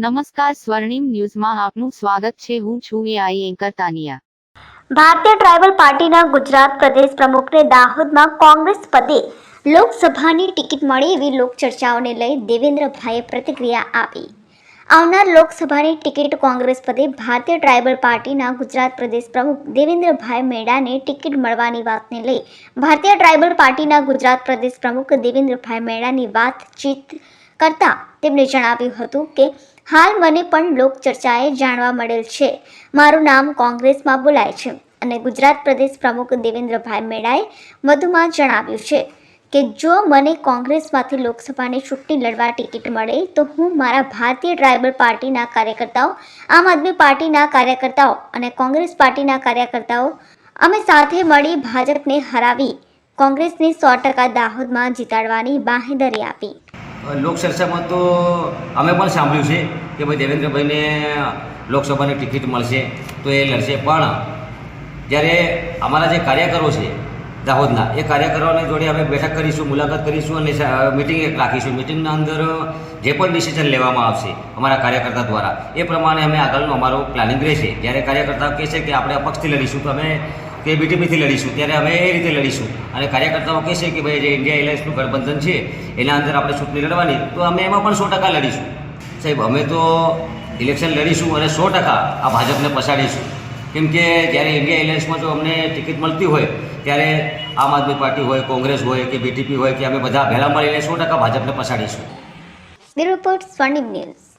નમસ્કાર સ્વર્ણિમ ન્યૂઝમાં આપનું સ્વાગત છે. હું છું એઆઈ એન્કર તાનિયા ભારતીય ટ્રાઇબલ પાર્ટીના ગુજરાત પ્રદેશ પ્રમુખને દાહોદમાં કોંગ્રેસ પદે લોકસભાની ટિકિટ મળી એવી લોકચર્ચાઓને લઈ દેવેન્દ્રભાઈએ પ્રતિક્રિયા આપી. આવનાર લોકસભાની ટિકિટ કોંગ્રેસ પદે ભારતીય ટ્રાઇબલ પાર્ટીના ગુજરાત પ્રદેશ પ્રમુખ દેવેન્દ્રભાઈ મેડાને ટિકિટ મળવાની વાતને લઈ ભારતીય ટ્રાઇબલ પાર્ટીના ગુજરાત પ્રદેશ પ્રમુખ દેવેન્દ્રભાઈ મેડાની વાતચીત કરતા તેમણે જણાવ્યું હતું કે હાલ મને પણ લોકચર્ચાએ જાણવા મળેલ છે. મારું નામ કોંગ્રેસમાં બોલાય છે અને ગુજરાત પ્રદેશ પ્રમુખ દેવેન્દ્રભાઈ મેડાએ વધુમાં જણાવ્યું છે કે જો મને કોંગ્રેસમાંથી લોકસભાની ચૂંટણી લડવા ટિકિટ મળે, તો હું મારા ભારતીય ટ્રાઇબલ પાર્ટીના કાર્યકર્તાઓ, આમ આદમી પાર્ટીના કાર્યકર્તાઓ અને કોંગ્રેસ પાર્ટીના કાર્યકર્તાઓ, અમે સાથે મળી ભાજપને હરાવી કોંગ્રેસને સો ટકા દાહોદમાં જીતાડવાની બાહેંધરી આપી. લોકચર્ચામાં તો અમે પણ સાંભળ્યું છે કે ભાઈ દેવેન્દ્રભાઈને લોકસભાની ટિકિટ મળશે તો એ લડશે. પણ જ્યારે અમારા જે કાર્યકરો છે દાહોદના, એ કાર્યકરોની જોડે અમે બેઠક કરીશું, મુલાકાત કરીશું અને મિટિંગ એક રાખીશું. મિટિંગના અંદર જે પણ ડિસિઝન લેવામાં આવશે અમારા કાર્યકર્તા દ્વારા, એ પ્રમાણે અમે આગળનું અમારું પ્લાનિંગ રહેશે. જ્યારે કાર્યકર્તાઓ કહે છે કે આપણે અપક્ષથી લડીશું, તો અમે કે બીટીપીથી લડીશું. ત્યારે અમે એ રીતે લડીશું. અને કાર્યકર્તાઓ કહેશે કે ભાઈ, જે ઇન્ડિયા એલાયન્સનું ગઠબંધન છે, એના અંદર આપણે ચૂંટણી લડવાની, તો અમે એમાં પણ સો ટકા લડીશું. સાહેબ, અમે તો ઇલેક્શન લડીશું અને સો ટકા આ ભાજપને પછાડીશું. કેમ કે જ્યારે ઇન્ડિયા એલાયન્સમાં જો અમને ટિકિટ મળતી હોય, ત્યારે આમ આદમી પાર્ટી હોય, કોંગ્રેસ હોય કે બીટીપી હોય, કે અમે બધા ભેળા મળીને સો ટકા ભાજપને પછાડીશું. રિપોર્ટ સ્વર્ણિમ ન્યૂઝ.